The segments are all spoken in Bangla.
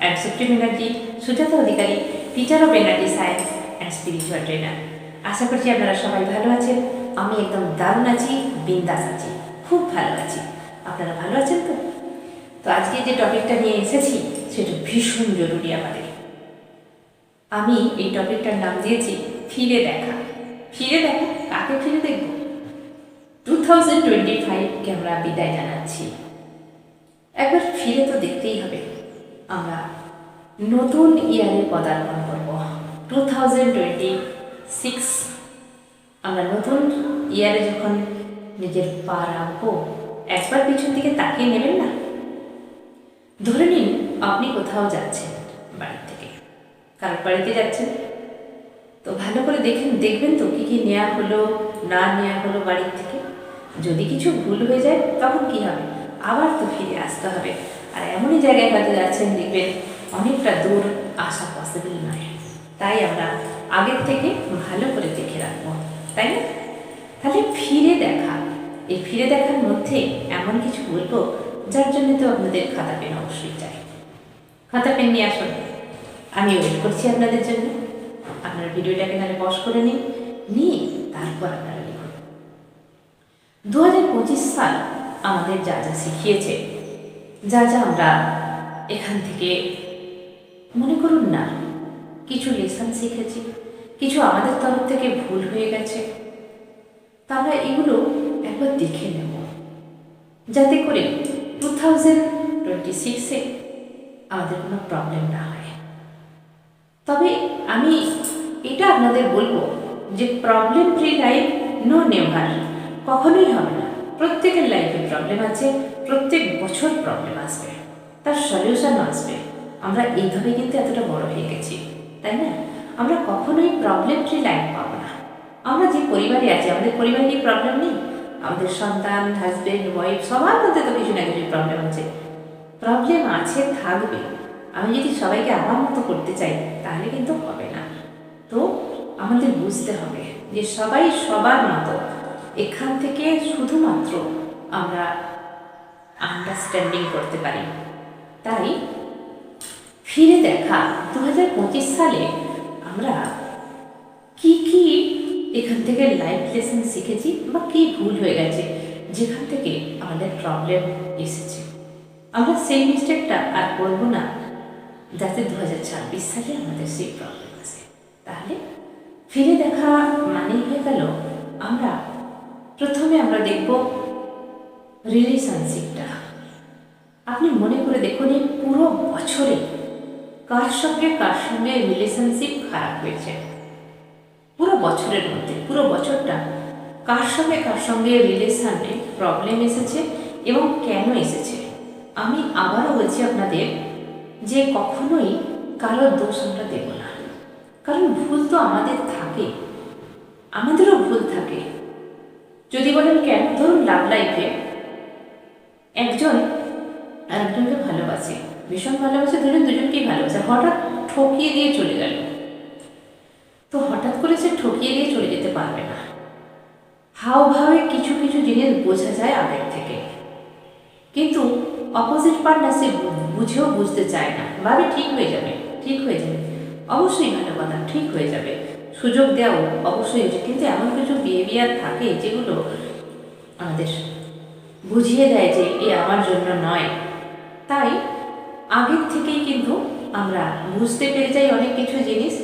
And supreme energy Sujata Adhikari teacher of energy science and spiritual trainer আশা করছি আপনারা সবাই ভালো আছেন। আমি একদম দারুণ আছি, বিন্দাস আছি, খুব ভালো আছি। আপনারা ভালো আছেন তো? তো আজকে যে টপিকটা নিয়ে এসেছি, সেটা ভীষণ জরুরি আমাদের। আমি এই টপিকটার নাম দিয়েছি, ফিরে দেখা। ফিরে দেখা? কাকে ফিরে দেখব? টু থাউজেন্ড টোয়েন্টি ফাইভকে আমরা বিদায় জানাচ্ছি। একবার ফিরে তো দেখতেই হবে। আমরা নতুন ইয়ারে পদার্পণ করব। টু থাউজেন্ড টোয়েন্টি সিক্স আমরা নতুন ইয়ারে যখন নিজের পা রাখব, একবার পিছন দিকে তাকিয়ে নেবেন না? ধরে নিন, আপনি কোথাও যাচ্ছেন বাড়ি থেকে। কার বাড়িতে যাচ্ছেন? তো ভালো করে দেখেন, দেখবেন তো কী কী নেওয়া হলো, না নেওয়া হলো বাড়ির থেকে। যদি কিছু ভুল হয়ে যায়, তখন কি হবে? আবার তো ফিরে আসতে হবে। আর এমনই জায়গায় হয়তো যাচ্ছেন দেখবেন অনেকটা দূর আসা পসিবল নয়। তাই আমরা আগের থেকে ভালো করে দেখে রাখব, তাই না? তাহলে ফিরে দেখা। এই ফিরে দেখার মধ্যে এমন কিছু বলব যার জন্য তো আপনাদের খাতা পেন অবশ্যই চাই। খাতা পেন নিয়ে আসুন। আমি ওয়েট করছি আপনাদের জন্য। আপনারা ভিডিওটাকে নাহলে পজ করে নিন, নিয়ে তারপর আপনারা লিখুন। দু সাল আমাদের যা যা শিখিয়েছে যা যা আমরা এখান থেকে মনে করুন না, কিছু লেসন শিখেছি, কিছু আমাদের তরফ থেকে ভুল হয়ে গেছে। তারা এগুলো একবার দেখে নেব। যাতে করে টু থাউজেন্ড টোয়েন্টি সিক্সে আমাদের কোনো প্রবলেম না হয়। তবে আমি এটা আপনাদের বলব যে problem free life no never কখনোই হবে না। প্রত্যেকের লাইফে প্রবলেম আছে। প্রত্যেক বছর প্রবলেম আসবে। তার সলিউশন আসবে। আমরা এইভাবে কিন্তু এতটা বড় হয়ে গেছি, তাই না? আমরা কখনোই প্রবলেম ফ্রি লাইফ পাবো না। আমরা যে পরিবারে আছি, আমাদের পরিবারে কি প্রবলেম নেই? আমাদের সন্তান হাজবেন্ড ওয়াইফ সবার মধ্যে তো কিছু না কিছু প্রবলেম আছে। প্রবলেম আছে, থাকবে। আমি যদি সবাইকে আমার মতো করতে চাই, তাহলে কিন্তু হবে না। তো আমাদের বুঝতে হবে যে সবাই সবার মতো। এখান থেকে শুধুমাত্র আমরা আন্ডারস্ট্যান্ডিং করতে পারি। তাই ফিরে দেখা দু হাজার পঁচিশ সালে আমরা কি কি এখান থেকে লাইফ লেসন শিখেছি বা কি ভুল হয়ে গেছে, যেখান থেকে আমাদের প্রবলেম এসেছে। আমরা সেই মিস্টেকটা আর করব না। যাতে দু হাজার ছাব্বিশ সালে আমাদের সেই প্রবলেম আসে তাহলে ফিরে দেখা মানেই হয়ে গেল, আমরা প্রথমে আমরা দেখব রিলেশনশিপটা। আপনি মনে করে দেখুন এই পুরো বছরে কার সঙ্গে কার সঙ্গে রিলেশনশিপ খারাপ হয়েছে। পুরো বছরের মধ্যে, পুরো বছরটা কার সঙ্গে কার সঙ্গে রিলেশনে প্রবলেম এসেছে এবং কেন এসেছে? আমি আবারও বলছি আপনাদের যে কখনোই কারও দোষ আমরা দেব না। কারণ ভুল তো আমাদের থাকে। আমাদেরও ভুল থাকে। যদি বলেন কেন? ধরুন লাভ লাইফে একজন আর একজনকে ভালোবাসে। ভীষণ ভালোবাসে ধরুন দুজনকেই ভালোবাসে। হঠাৎ ঠকিয়ে দিয়ে চলে গেল। তো হঠাৎ করে সে ঠকিয়ে দিয়ে চলে যেতে পারবে না। হাও হাওভাবে কিছু কিছু জিনিস বোঝা যায় আগের থেকে। কিন্তু অপোজিট পার্টনার সে বুঝেও বুঝতে চায় না। ভাবে ঠিক হয়ে যাবে, ঠিক হয়ে যাবে। অবশ্যই ভালো কথা, ঠিক হয়ে যাবে। সুযোগ দেওয়াও অবশ্যই কিন্তু এমন কিছু বিহেভিয়ার থাকে যেগুলো আমাদের বুঝিয়ে দেয় যে এ আমার জন্য নয়। তাই আগের থেকেই কিন্তু আমরা বুঝতে পেরে যাই অনেক কিছু জিনিস,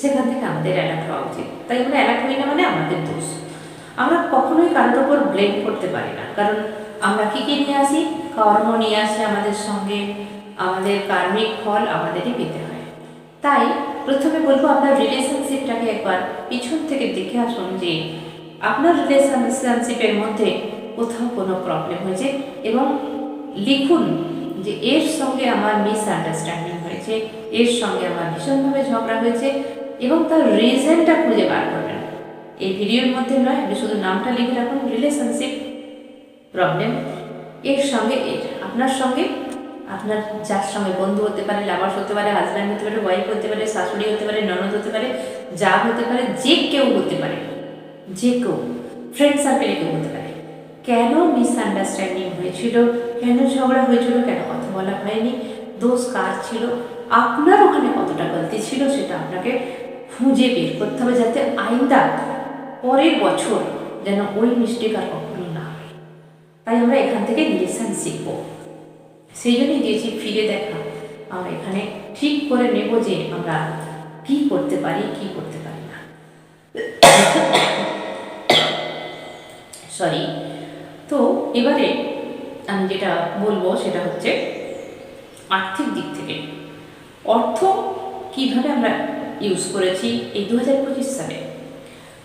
সেখান থেকে আমাদের অ্যালার্ট হওয়া উচিত। তাই আমরা অ্যালার্ট হই না মানে আমাদের দোষ। আমরা কখনোই কারোর ওপর ব্লেম করতে পারি না। কারণ আমরা কী কী নিয়ে আসি? কর্ম নিয়ে আসে আমাদের সঙ্গে। আমাদের কার্মিক ফল আমাদেরই পেতে হয়। তাই প্রথমে বলব আপনার রিলেশনশিপটাকে একবার পিছন থেকে দেখে আসুন যে আপনার রিলেশনশিপের মধ্যে কোথাও কোনো প্রবলেম হয়েছে এবং লিখুন যে এর সঙ্গে আমার মিসআন্ডারস্ট্যান্ডিং হয়েছে, এর সঙ্গে আমার ভীষণভাবে ঝগড়া হয়েছে এবং তার রিজনটা খুঁজে বার করবেন। এই ভিডিওর মধ্যে নয় আপনি শুধু নামটা লিখে রাখুন রিলেশনশিপ প্রবলেম এর সঙ্গে এর, আপনার সঙ্গে, আপনার যার সঙ্গে বন্ধু হতে পারে লাভার্স হতে পারে হাজব্যান্ড হতে পারে ওয়াইফ হতে পারে, শাশুড়ি হতে পারে, ননদ হতে পারে, যা হতে পারে, যে কেউ হতে পারে, যে কেউ ফ্রেন্ড সার্কেলে কেউ হতে পারে। কেন মিসআন্ডারস্ট্যান্ডিং হয়েছিল? কেন ঝগড়া হয়েছিল? কেন কথা বলা হয়নি? দোষ কার ছিল? আপনার ওখানে কতটা গলতি ছিল সেটা আপনাকে খুঁজে বের করতে হবে যাতে আইন্দা পরের বছর যেন ওই মিস্টেক আর কখনো না তাই আমরা এখান থেকে লেসন শিখব। সেই জন্যই দিয়েছি, ফিরে দেখা। আমরা এখানে ঠিক করে নেব যে আমরা কি করতে পারি, কি করতে পারি না। সরি তো এবারে আমি যেটা বলব সেটা হচ্ছে আর্থিক দিক থেকে। অর্থ কীভাবে আমরা ইউজ করেছি এই দু হাজার পঁচিশ সালে?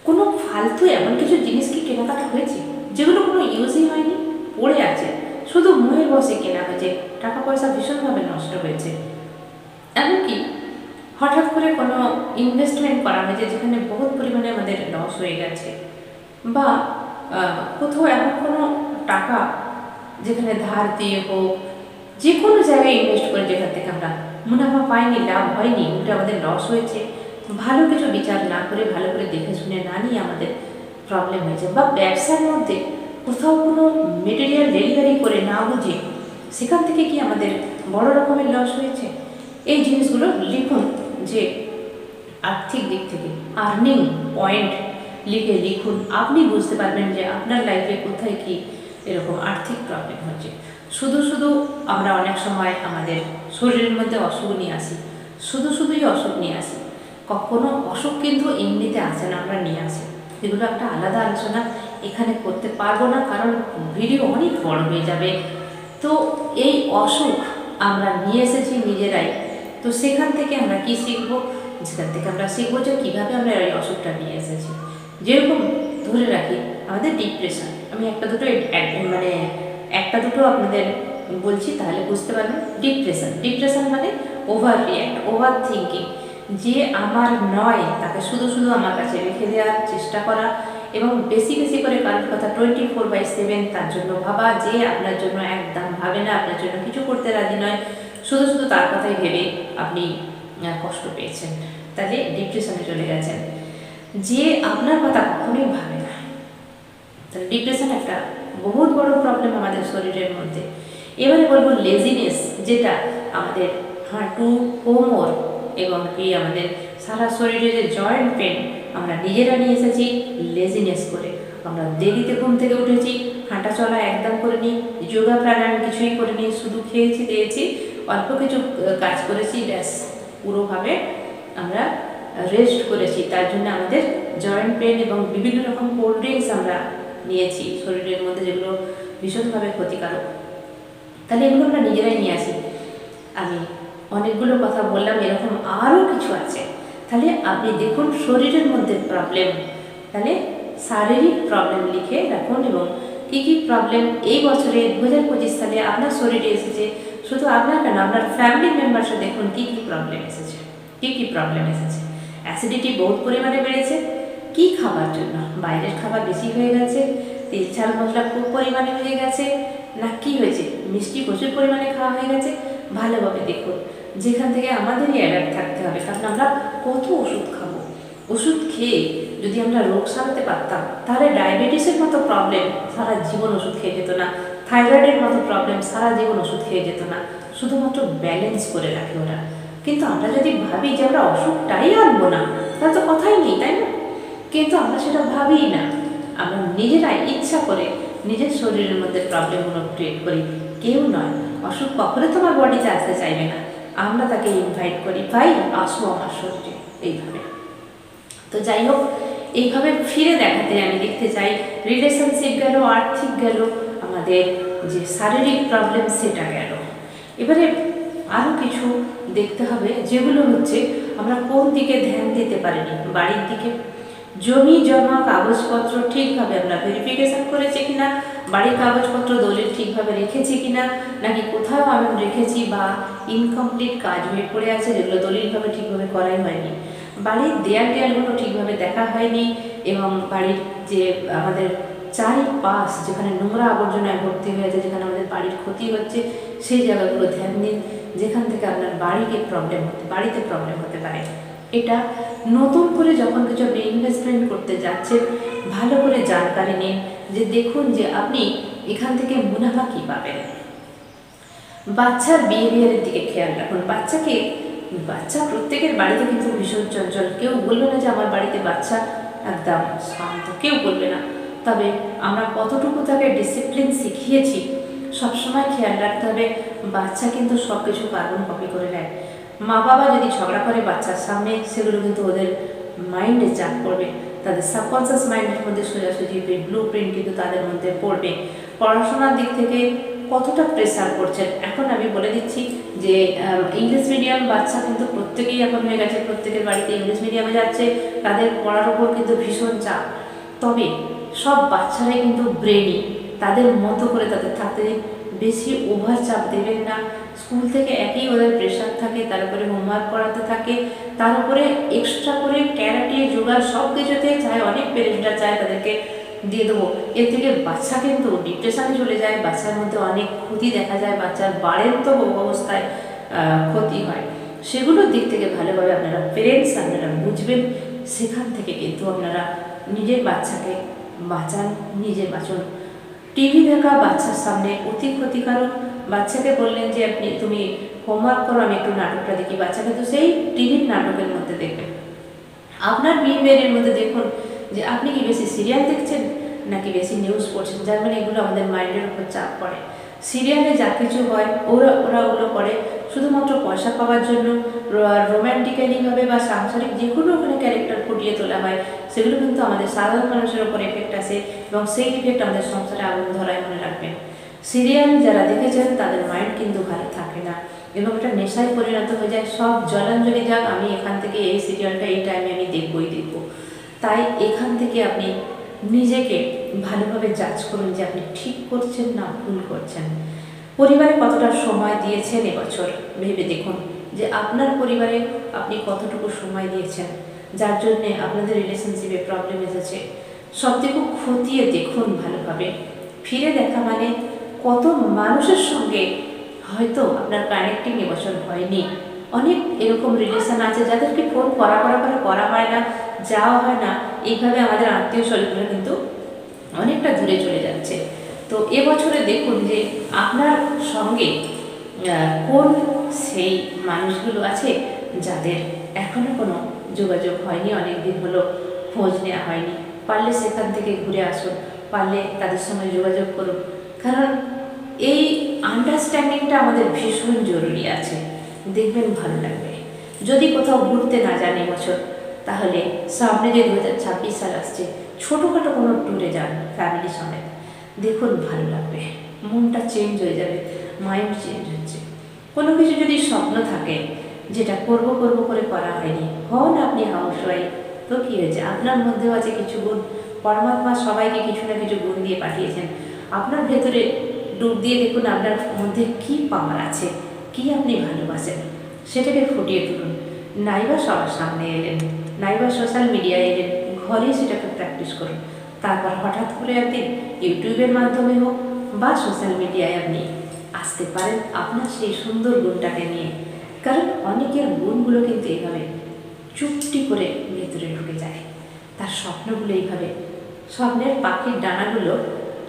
কোনো ফালতু এমন কিছু জিনিস কি কেনাকাটা হয়েছে? যেগুলো কোনো ইউজই হয়নি, পড়ে আছে, শুধু মুহের বসে কেনা হয়েছে টাকা পয়সা ভীষণভাবে নষ্ট হয়েছে। এমনকি হঠাৎ করে কোনো ইনভেস্টমেন্ট করা হয়েছে যেখানে বহুত পরিমাণে আমাদের লস হয়ে গেছে। বা কোথাও এমন কোনো টাকা যেখানে ধার দিয়ে হোক, যে কোনো জায়গায় ইনভেস্ট করে যেখান থেকে আমরা মুনাফা পাইনি, লাভ হয়নি, ওটা আমাদের লস হয়েছে। ভালো কিছু বিচার না করে, ভালো করে দেখে শুনে না নিয়ে আমাদের প্রবলেম হয়েছে। বা ব্যবসার মধ্যে কোথাও কোনো মেটেরিয়াল ডেলিভারি করে না বুঝে সেখান থেকে কি আমাদের বড় রকমের লস হয়েছে? এই জিনিসগুলো লিখুন যে আর্থিক দিক থেকে আর্নিং পয়েন্ট লিখে লিখুন। আপনি বুঝতে পারবেন যে আপনার লাইফে কোথায় কি এরকম আর্থিক প্রবলেম হচ্ছে। শুধু শুধু আমরা অনেক সময় আমাদের শরীরের মধ্যে অসুখ নিয়ে আসি। শুধু শুধুই অসুখ নিয়ে আসি। কখনো অসুখ কিন্তু এমনিতে আসে না, আমরা নিয়ে আসি। এগুলো একটা আলাদা আলোচনা। এখানে করতে পারব না, কারণ ভিডিও অনেক বড় হয়ে যাবে। তো এই অসুখ আমরা নিয়ে এসেছি নিজেরাই। তো সেখান থেকে আমরা কি শিখব? সেখান থেকে আমরা শিখব যে কীভাবে আমরা এই অসুখটা নিয়ে এসেছি। যেরকম ধরে রাখি, আমাদের ডিপ্রেশন আমি একটা দুটো মানে একটা দুটো আপনাদের বলছি, তাহলে বুঝতে পারবেন। ডিপ্রেশন ডিপ্রেশন মানে ওভার রিয়াক্ট ওভার থিঙ্কিং যে আমার নয়, তাকে শুধু শুধু আমার কাছে রেখে দেওয়ার চেষ্টা করা এবং বেশি বেশি করে কারোর কথা টোয়েন্টি ফোর বাই সেভেন তার জন্য ভাবা, যে আপনার জন্য একদম ভাবে না, আপনার জন্য কিছু করতে রাজি নয়। শুধু শুধু তার কথাই ভেবে আপনি কষ্ট পেয়েছেন। তাহলে ডিপ্রেশনে চলে গেছেন। যে আপনার কথা কখনোই ভাবে না। তাহলে ডিপ্রেশন একটা বহুত বড় প্রবলেম আমাদের শরীরের মধ্যে। এবারে বলব লেজিনেস যেটা আমাদের হাঁটু কোমর এবং কি আমাদের সারা শরীরে যে জয়েন্ট পেন আমরা নিজেরা নিয়ে এসেছি লেজিনেস করে। আমরা দেরিতে ঘুম থেকে উঠেছি, হাঁটা চলা একদম করে নিই যোগা প্রাণায়াম কিছুই করে নিই শুধু খেয়েছি, দিয়েছি, অল্প কিছু কাজ করেছি, ব্যাস। পুরোভাবে আমরা রেস্ট করেছি। তার জন্য আমাদের জয়েন্ট পেন এবং বিভিন্ন রকম কোল্ড ড্রিঙ্কস আমরা নিয়েছি শরীরের মধ্যে যেগুলো ভীষণভাবে ক্ষতিকারক। তাহলে এগুলো আমরা নিজেরাই নিয়ে আসি। আমি অনেকগুলো কথা বললাম, এরকম আরও কিছু আছে। তাহলে আপনি দেখুন শরীরের মধ্যে প্রবলেম তাহলে শারীরিক প্রবলেম লিখে রাখুন এবং কী কী প্রবলেম এই বছরে দু হাজার পঁচিশ সালে আপনার শরীরে এসেছে, শুধু আপনার কেন, আপনার ফ্যামিলি মেম্বার্সে দেখুন কী কী প্রবলেম এসেছে, কী কী প্রবলেম এসেছে। অ্যাসিডিটি বহুত পরিমাণে বেড়েছে। কি খাবার জন্য? বাইরের খাবার বেশি হয়ে গেছে, তেল ঝাল মশলা খুব পরিমাণে হয়ে গেছে, না কি হয়েছে? মিষ্টি প্রচুর পরিমাণে খাওয়া হয়ে গেছে, ভালোভাবে দেখুন। যেখান থেকে আমাদেরই অ্যালার্ট থাকতে হবে, কারণ আমরা কত ওষুধ খাব? ওষুধ খেয়ে যদি আমরা রোগ সারাতে পারতাম, তাহলে ডায়াবেটিসের মতো প্রবলেম সারা জীবন ওষুধ খেয়ে যেত না। থাইরয়েডের মতো প্রবলেম সারা জীবন ওষুধ খেয়ে যেত না। শুধুমাত্র ব্যালেন্স করে রাখে ওরা। কিন্তু আমরা যদি ভাবি যে আমরা অসুখটাই আনব না, তাহলে তো কথাই নেই, তাই না? কিন্তু আমরা সেটা ভাবি না। আমরা নিজেরাই ইচ্ছা করে নিজের শরীরের মধ্যে প্রবলেমগুলো ক্রিয়েট করি। কেউ নয়। অসুখ কখনো তোমার বডিতে আসতে চাইবে না। আমরা তাকে ইনভাইট করি, ভাই, আসো আমার শরীরে। এইভাবে। তো যাই হোক, এইভাবে ফিরে দেখাতে আমি দেখতে চাই। রিলেশনশিপ গেল, আর্থিক গেল, আমাদের যে শারীরিক প্রবলেম সেটা গেল। এবারে আরও কিছু দেখতে হবে, যেগুলো হচ্ছে আমরা কোন দিকে ধ্যান দিতে পারিনি, বাড়ির দিকে। জমি, জমা, কাগজপত্র ঠিকভাবে আমরা ভেরিফিকেশন করেছি কিনা, বাড়ির কাগজপত্র দলিল ঠিকভাবে রেখেছি কিনা, নাকি কোথাও আমি রেখেছি বা ইনকমপ্লিট কাজ হয়ে পড়ে আছে যেগুলো দলিলভাবে ঠিকভাবে করাই হয়নি। বাড়ির দেয়াল টেয়ালগুলো ঠিকভাবে দেখা হয়নি এবং বাড়ির যে আমাদের চারিপাশ যেখানে নোংরা আবর্জনায় ভর্তি হয়ে আছে, যেখানে আমাদের বাড়ির ক্ষতি হচ্ছে, সেই জায়গাগুলো ধ্যান দিন যেখান থেকে আপনার বাড়িতে প্রবলেম হতে, বাড়িতে প্রবলেম হতে পারে। এটা নতুন করে যখন কিছু আপনি ইনভেস্টমেন্ট করতে যাচ্ছেন, ভালো করে জানকারি নিন যে দেখুন যে আপনি এখান থেকে মুনাফা কী পাবেন। বাচ্চার বিহেভিয়ারের দিকে খেয়াল রাখুন। বাচ্চাকে, বাচ্চা প্রত্যেকের বাড়িতে কিন্তু ভীষণ চঞ্চল। কেউ বলবে না যে আমার বাড়িতে বাচ্চা একদম শান্ত, কেউ বলবে না। তবে আমরা কতটুকু তাকে ডিসিপ্লিন শিখিয়েছি সবসময় খেয়াল রাখতে হবে, বাচ্চা কিন্তু সব কিছু কার্বন কপি করে নেয়। মা বাবা যদি ঝগড়া করে বাচ্চার সামনে, সেগুলো কিন্তু ওদের মাইন্ডে চাপ পড়বে। তাদের সাবকনসিয়াস মাইন্ডের মধ্যে সোজাসুজি ব্লু প্রিন্ট কিন্তু তাদের মধ্যে পড়বে। পড়াশোনার দিক থেকে কতটা প্রেসার করছেন? এখন আমি বলে দিচ্ছি যে ইংলিশ মিডিয়াম বাচ্চা কিন্তু প্রত্যেকেই এখন হয়ে গেছে, প্রত্যেকের বাড়িতে ইংলিশ মিডিয়ামে যাচ্ছে, তাদের পড়ার উপর কিন্তু ভীষণ চাপ। তবে সব বাচ্চারাই কিন্তু ব্রেনি তাদের মতো করে তাদের থাকতে বেশি ওভার চাপ দেবেন না। স্কুল থেকে একই ওদের প্রেশার থাকে তার উপরে হোমওয়ার্ক করাতে থাকে, তার উপরে এক্সট্রা করে ক্যারাটে যোগা সব কিছুতে চায়, অনেক পেরেন্টরা চায় তাদেরকে দিয়ে দেবো। এর থেকে বাচ্চা কিন্তু ডিপ্রেশানে চলে যায়, বাচ্চার মধ্যে অনেক ক্ষতি দেখা যায়, বাচ্চার বাড়ের তো অবস্থায় ক্ষতি হয়। সেগুলোর দিক থেকে ভালোভাবে আপনারা পেরেন্টস আপনারা বুঝবেন, সেখান থেকে কিন্তু আপনারা নিজের বাচ্চাকে বাঁচান নিজে বাঁচুন। টিভি দেখা বাচ্চার সামনে অতি ক্ষতিকারক। বাচ্চাকে বললেন যে, আপনি, তুমি হোমওয়ার্ক করো, আমি একটু নাটকটা দেখি। বাচ্চা কিন্তু সেই টিভির নাটকের মধ্যে দেখবে। আপনার বিহেভিয়ারের মধ্যে দেখুন যে, আপনি কি বেশি সিরিয়াল দেখছেন নাকি বেশি নিউজ পড়ছেন? যার মানে এগুলো আমাদের মাইন্ডের উপর চাপ পড়ে। সিরিয়ালে যা কিছু হয়, ওরা ওরা ওগুলো করে শুধুমাত্র পয়সা পাওয়ার জন্য। রোম্যান্টিক্যালিভাবে বা সাংসারিক যে কোনো ওখানে ক্যারেক্টার ফুটিয়ে তোলা হয়, সেগুলো কিন্তু আমাদের সাধারণ মানুষের ওপর এফেক্ট আসে এবং সেই ইফেক্ট আমাদের সংসারে আগুন ধরায় মনে রাখবেন। সিরিয়াল যারা দেখেছেন, তাদের মাইন্ড কিন্তু ভালো থাকে না এবং এটা নেশায় পরিণত হয়ে যায়। সব জলাঞ্জলি যাক, আমি এখান থেকে এই সিরিয়ালটা এই টাইমে আমি দেখবই দেখব। তাই এখান থেকে আপনি নিজেকে ভালোভাবে জাজ করুন যে আপনি ঠিক করছেন না ভুল করছেন। পরিবারে কতটা সময় দিয়েছেন এবছর, ভেবে দেখুন। যে আপনার পরিবারে আপনি কতটুকু সময় দিয়েছেন, যার জন্যে আপনাদের রিলেশনশিপে প্রবলেম এসেছে সব থেকে খতিয়ে দেখুন ভালোভাবে। ফিরে দেখা মানে কত মানুষের সঙ্গে হয়তো আপনার কানেক্টিং এবছর হয়নি। অনেক এরকম রিলেশন আছে যাদেরকে ফোন করা করা করে করা হয় না, যাওয়া হয় না। এইভাবে আমাদের আত্মীয় স্বজনরা কিন্তু অনেকটা দূরে চলে যাচ্ছে। তো এবছরে দেখুন যে আপনার সঙ্গে কোন সেই মানুষগুলো আছে যাদের এখনও কোনো যোগাযোগ হয়নি অনেক দিন হলো খোঁজ নেওয়া হয়নি। পারলে সেখান থেকে ঘুরে আসুন, পারলে তাদের সঙ্গে যোগাযোগ করুন। কারণ এই আন্ডারস্ট্যান্ডিংটা আমাদের ভীষণ জরুরি আছে। দেখবেন ভালো লাগবে। যদি কোথাও ঘুরতে না যান বছর, তাহলে সামনে যে দু হাজার ছাব্বিশ সাল আসছে, ছোটোখাটো কোনো ট্যুরে যান ফ্যামিলির সঙ্গে দেখুন ভালো লাগবে। মনটা চেঞ্জ হয়ে যাবে। মাইন্ড চেঞ্জ হচ্ছে। কোনো কিছু যদি স্বপ্ন থাকে, যেটা করব করব করে করা হয়নি, হন আপনি হাউস ওয়াইফ তো কী হয়েছে? আপনার মধ্যেও আছে কিছু গুণ। পরমাত্মা সবাইকে কিছু না কিছু গুণ দিয়ে পাঠিয়েছেন। আপনার ভেতরে ডুব দিয়ে দেখুন, আপনার মধ্যে কি পাওয়ার আছে, কি আপনি ভালোবাসেন, সেটাকে ফুটিয়ে তুলুন। নাইবা সবার সামনে এলেন, নাইবা সোশ্যাল মিডিয়ায় এলেন ঘরেই সেটাকে প্র্যাকটিস করুন। তারপর হঠাৎ করে একদিন ইউটিউবের মাধ্যমে হোক বা সোশ্যাল মিডিয়ায় আপনি আসতে পারেন আপনার সেই সুন্দর গুণটাকে নিয়ে। কারণ অনেকের গুণগুলো কিন্তু এইভাবে চুপটি করে ভেতরে ঢুকে যায়। তার স্বপ্নগুলো এইভাবে। স্বপ্নের পাখির ডানাগুলো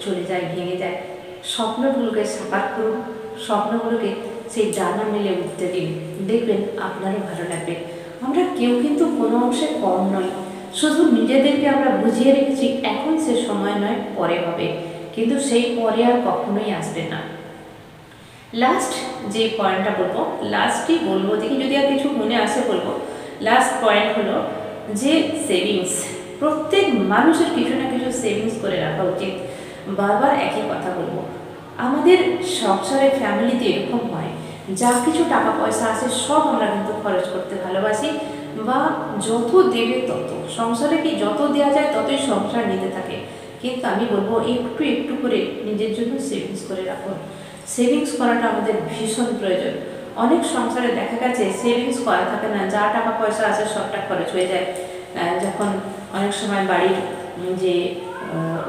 চলে যায়, ভেঙে যায়। স্বপ্নগুলোকে সাকার করুন, স্বপ্নগুলোকে সেই ডানা মেলে উঠতে দিন। দেখবেন আপনারও ভালো লাগবে। আমরা কেউ কিন্তু কোনো অংশে কম নই। শুধু নিজেদেরকে আমরা বুঝিয়ে রেখেছি, এখন সে সময় নয়, পরে হবে। কিন্তু সেই পরে আর কখনোই আসবে না। লাস্ট যে পয়েন্টটা বলব লাস্টই বলব দেখি যদি আর কিছু মনে আসে বলব লাস্ট পয়েন্ট হলো যে সেভিংস প্রত্যেক মানুষের কিছু না কিছু সেভিংস করে রাখা উচিত। বারবার একই কথা বলব, আমাদের সংসারে ফ্যামিলিতে এরকম হয়, যা কিছু টাকা পয়সা আছে সব আমরা কিন্তু খরচ করতে ভালোবাসি, বা যত দেবে তত। সংসারে কি যত দেওয়া যায় ততই সংসার নিতে থাকে। কিন্তু আমি বলব, একটু একটু করে নিজের জন্য সেভিংস করে রাখুন। সেভিংস করাটা আমাদের ভীষণ প্রয়োজন। অনেক সংসারে দেখা গেছে সেভিংস করা থাকে না, যা টাকা পয়সা আছে সবটা খরচ হয়ে যায়। যখন অনেক সময় বাড়ির যে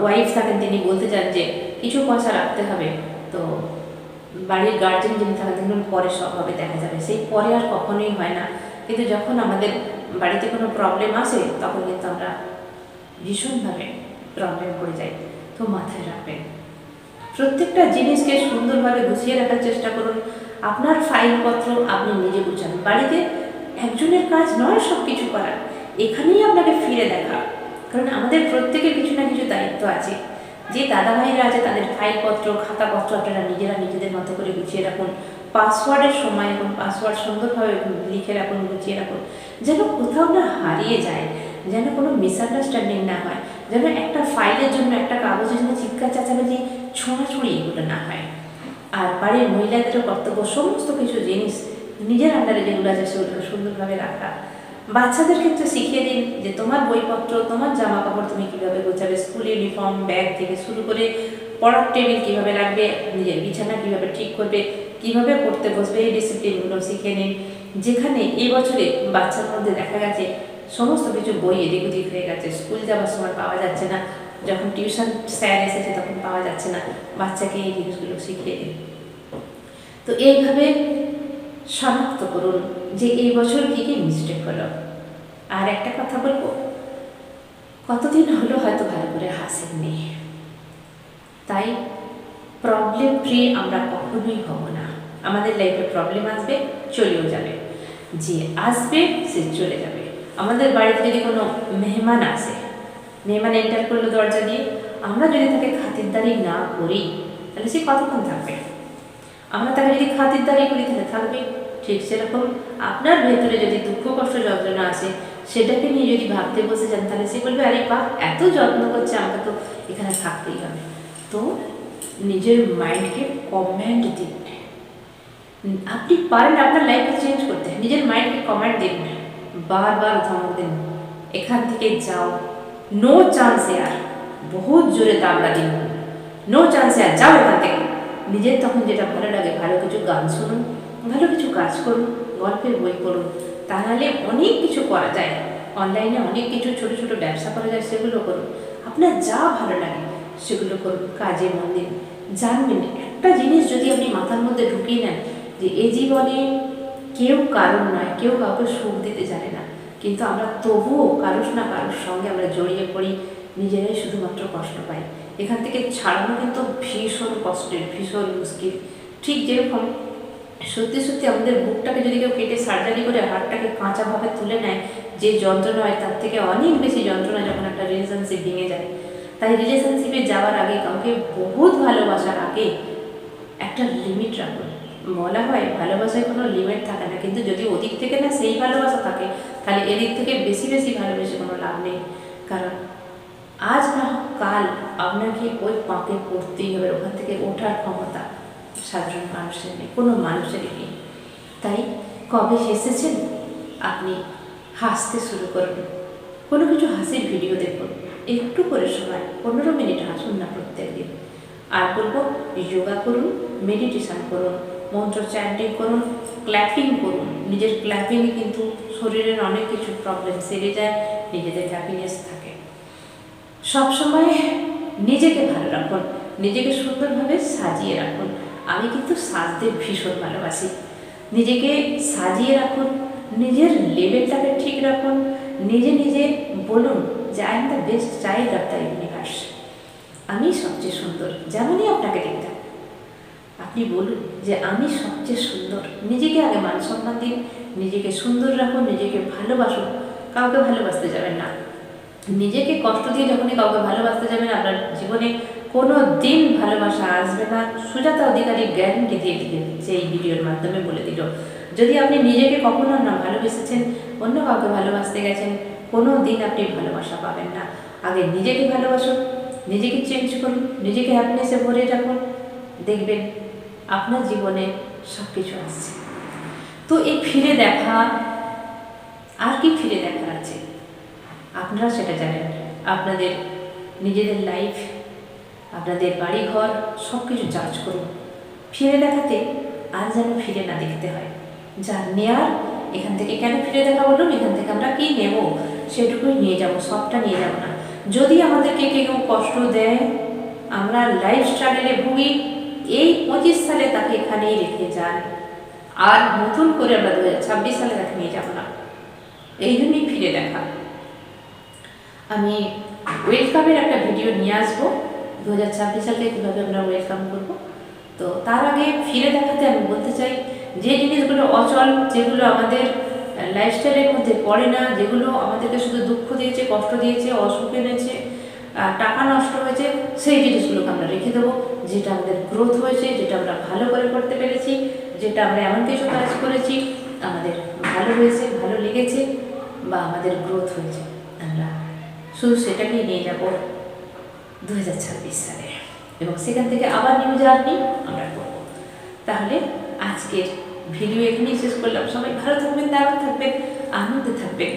ওয়াইফ থাকেন তিনি বলতে চান যে, কিছু পয়সা রাখতে হবে। তো বাড়ির গার্জেন যিনি থাকেন দেখুন পরে সব হবে দেখা যাবে। সেই পরে আর কখনোই হয় না। কিন্তু যখন আমাদের বাড়িতে কোনো প্রবলেম আসে, তখন কিন্তু আমরা ভীষণভাবে প্রবলেম পড়ে যাই। তো মাথায় রাখবেন। প্রত্যেকটা জিনিসকে সুন্দরভাবে গুছিয়ে রাখার চেষ্টা করুন। আপনার ফাইলপত্র আপনি নিজে গুছান। বাড়িতে একজনের কাজ নয় সব কিছু করা এখানেই আপনাকে ফিরে দেখা। কারণ আমাদের প্রত্যেকের কিছু না কিছু দায়িত্ব আছে। যে দাদা ভাইরা আছে, তাদের ফাইলপত্র, খাতাপত্র আপনারা নিজেরা নিজেদের মতো করে গুছিয়ে রাখুন। পাসওয়ার্ডের সময় এখন পাসওয়ার্ড সুন্দরভাবে লিখে রাখুন, গুছিয়ে রাখুন। যেন কোথাও না হারিয়ে যায়। যেন কোনো মিসআন্ডারস্ট্যান্ডিং না হয়, যেন একটা ফাইলের জন্য একটা কাগজের জন্য চিৎকার চেঁচামেচি ছোঁড়াছুড়ি এগুলো না হয়। আর বাড়ির মহিলাদেরও কর্তব্য সমস্ত কিছু জিনিস নিজের আন্ডারে যেগুলো আছে সেগুলো সুন্দরভাবে রাখা। বাচ্চাদের ক্ষেত্রে শিখিয়ে দিন যে তোমার বইপত্র, তোমার জামা কাপড় তুমি কীভাবে গোছাবে স্কুল ইউনিফর্ম ব্যাগ থেকে শুরু করে পড়ার টেবিল কীভাবে রাখবে নিজের বিছানা কীভাবে ঠিক করবে, কীভাবে পড়তে বসবে, এই ডিসিপ্লিনগুলো শিখে নিন। যেখানে এই বছরে বাচ্চার মধ্যে দেখা গেছে সমস্ত কিছু বই এদিক ওদিক হয়ে গেছে। স্কুল যাওয়ার সময় পাওয়া যাচ্ছে না। যখন টিউশন স্যার এসেছে তখন পাওয়া যাচ্ছে না। বাচ্চাকে এই জিনিসগুলো শিখিয়ে দিন। তো এইভাবে শনাক্ত করুন যে এই বছর কী কী মিস্টেক হলো। আর একটা কথা বলব, কতদিন হলো হয়তো ভালো করে হাসেননি তাই প্রবলেম ফ্রি আমরা কখনোই হব না। আমাদের লাইফে প্রবলেম আসবে, চলেও যাবে। যে আসবে, সে চলে যাবে। আমাদের বাড়িতে যদি কোনো মেহমান আসে, মেহমান এন্টার করল দরজা দিয়ে, আমরা যদি তাকে খাতিরদারি না করি, তাহলে সে কতক্ষণ থাকবে? আমরা তাকে যদি খাতিরদারি করি, তাহলে থাকবে ঠিক সেরকম। আপনার ভেতরে যদি দুঃখ, কষ্ট, যন্ত্রণা আসে, সেটাকে নিয়ে যদি ভাবতে বসে যান, তাহলে সে বলবে, আরে বাহ, এত যত্ন করছে আমাকে তো এখানে থাকতেই হবে। তো নিজের মাইন্ডকে কমেন্ট দিন। আপনি পারেন আপনার লাইফকে চেঞ্জ করতে, নিজের মাইন্ডকে কমেন্ট দিন বারবার ধমক দিন এখান থেকে যাও। নো চান্স আর। বহুত জোরে দাবড়া দিন নো চান্স আর, যাও এখান থেকে। নিজের তখন যেটা ভালো লাগে, ভালো কিছু গান শুনুন, ভালো কিছু কাজ করুন, গল্পের বই পড়ুন। তাহলে অনেক কিছু করা যায়। অনলাইনে অনেক কিছু ছোট ছোট ব্যবসা করা যায়, সেগুলো করুন। আপনার যা ভালো লাগে, সেগুলো করুন। কাজে মন দিন। জানবেন, একটা জিনিস যদি আপনি মাথার মধ্যে ঢুকিয়ে নেন, যে এই জীবনে কেউ কারণ নয়, কেউ কাউকে সুখ দিতে জানে না। কিন্তু আমরা তবুও কারোর না কারোর সঙ্গে আমরা জড়িয়ে পড়ি, নিজেরাই শুধুমাত্র কষ্ট পাই। এখান থেকে ছাড়ানো কিন্তু ভীষণ কষ্টের, ভীষণ মুশকিল। ঠিক যেরকম সত্যি সত্যি আমাদের বুকটাকে যদি কেউ কেটে সার্জারি করে হাড়টাকে কাঁচাভাবে তুলে নেয়, যে যন্ত্রণা হয় তার থেকে অনেক বেশি যন্ত্রণা যখন একটা রিলেশনশিপ ভেঙে যায়। তাই রিলেশনশিপে যাওয়ার আগে কাউকে বহুত ভালোবাসার আগে একটা লিমিট রাখুন। বলা হয় ভালোবাসায় কোনো লিমিট থাকে না। কিন্তু যদি ওদিক থেকে না সেই ভালোবাসা থাকে, তাহলে এদিক থেকে বেশি বেশি ভালোবেসে কোনো লাভ নেই। কারণ আজ না কাল আপনাকে ওই পাঁকে পড়তেই হবে, ওখান থেকে ওঠার ক্ষমতা সাধারণ মানুষের নেই, কোনো মানুষেরই নেই। তাই কবে এসেছেন? আপনি হাসতে শুরু করুন। কোনো কিছু হাসির ভিডিও দেখুন। একটু করে সময়, পনেরো মিনিট হাসুন না প্রত্যেক দিন আর বলব যোগা করুন মেডিটেশন করুন। মন্ত্র চ্যান্টিং করুন ক্ল্যাপিং করুন। নিজের ক্ল্যাপিংয়ে কিন্তু শরীরের অনেক কিছু প্রবলেম সেরে যায়, নিজেদের হ্যাপিনেস থাকে। সবসময় নিজেকে ভালো রাখুন, নিজেকে সুন্দরভাবে সাজিয়ে রাখুন। আমি কিন্তু সাজতে ভীষণ ভালোবাসি। নিজেকে সাজিয়ে রাখুন, নিজের লেভেলটাকে ঠিক রাখুন, নিজে নিজে বলুন যে I am the best child of the universe আমি সবচেয়ে সুন্দর, যেমনই আপনাকে দেখতাম। আপনি বলুন যে আমি সবচেয়ে সুন্দর। নিজেকে আগে মান সম্মান দিন, নিজেকে সুন্দর রাখুন, নিজেকে ভালোবাসুন। কাউকে ভালোবাসতে যাবেন না। নিজেকে কষ্ট দিয়ে যখনই কাউকে ভালোবাসতে যাবেন, আপনার জীবনে কোনো দিন ভালোবাসা আসবে না। সুজাতা অধিকারী গ্যারান্টি দিয়ে দিলেন, যে এই ভিডিওর মাধ্যমে বলে দিল। যদি আপনি নিজেকে কখনো না ভালোবেসেছেন, অন্য কাউকে ভালোবাসতে গেছেন, কোনো দিন আপনি ভালোবাসা পাবেন না। আগে নিজেকে ভালোবাসুন, নিজেকে চেঞ্জ করুন, নিজেকে হ্যাপিনেসে ভরে রাখুন। দেখবেন আপনার জীবনে সব কিছু আসছে তো এই ফিরে দেখা, আর কি ফিরে দেখার আছে? আপনারা সেটা জানেন। আপনাদের নিজেদের লাইফ আপনাদের বাড়িঘর সব কিছু চার্জ করুন। ফিরে দেখাতে আর যেন ফিরে না দেখতে হয়। যা নেয়ার, এখান থেকে কেন ফিরে দেখা বলুন? এখান থেকে আমরা কি নেব? সেটুকুই নিয়ে যাব, সবটা নিয়ে যাব না। যদি আমাদেরকে কেউ কষ্ট দেয়, আমরা লাইফ স্টাইলে ভুগি এই পঁচিশ সালে তাকে এখানেই রেখে যান। আর নতুন করে আমরা দু ছাব্বিশ সালে তাকে নিয়ে যাব না। এই জন্যই ফিরে দেখা। আমি ওয়েলকামের একটা ভিডিও নিয়ে আসব। দু হাজার ছাব্বিশ সালকে কীভাবে আমরা ওয়েলকাম করব। তো তার আগে ফিরে দেখাতে আমি বলতে চাই, যে জিনিসগুলো অচল, যেগুলো আমাদের লাইফস্টাইলের মধ্যে পড়ে না, যেগুলো আমাদেরকে শুধু দুঃখ দিয়েছে, কষ্ট দিয়েছে, অসুখ এনেছে টাকা নষ্ট হয়েছে, সেই জিনিসগুলোকে আমরা রেখে দেবো। যেটা আমাদের গ্রোথ হয়েছে, যেটা আমরা ভালো করে করতে পেরেছি, যেটা আমরা এমন কিছু কাজ করেছি, আমাদের ভালো হয়েছে, ভালো লেগেছে বা আমাদের গ্রোথ হয়েছে। আমরা শুধু সেটাকেই নিয়ে যাব দু হাজার ছাব্বিশ সালে। এবং সেখান থেকে আবার নিউ জার্নি আমরা করব। তাহলে আজকের ভিডিও এখানেই শেষ করলাম। সবাই ভালো থাকবেন, দারুণ থাকবেন, আনন্দে থাকবেন।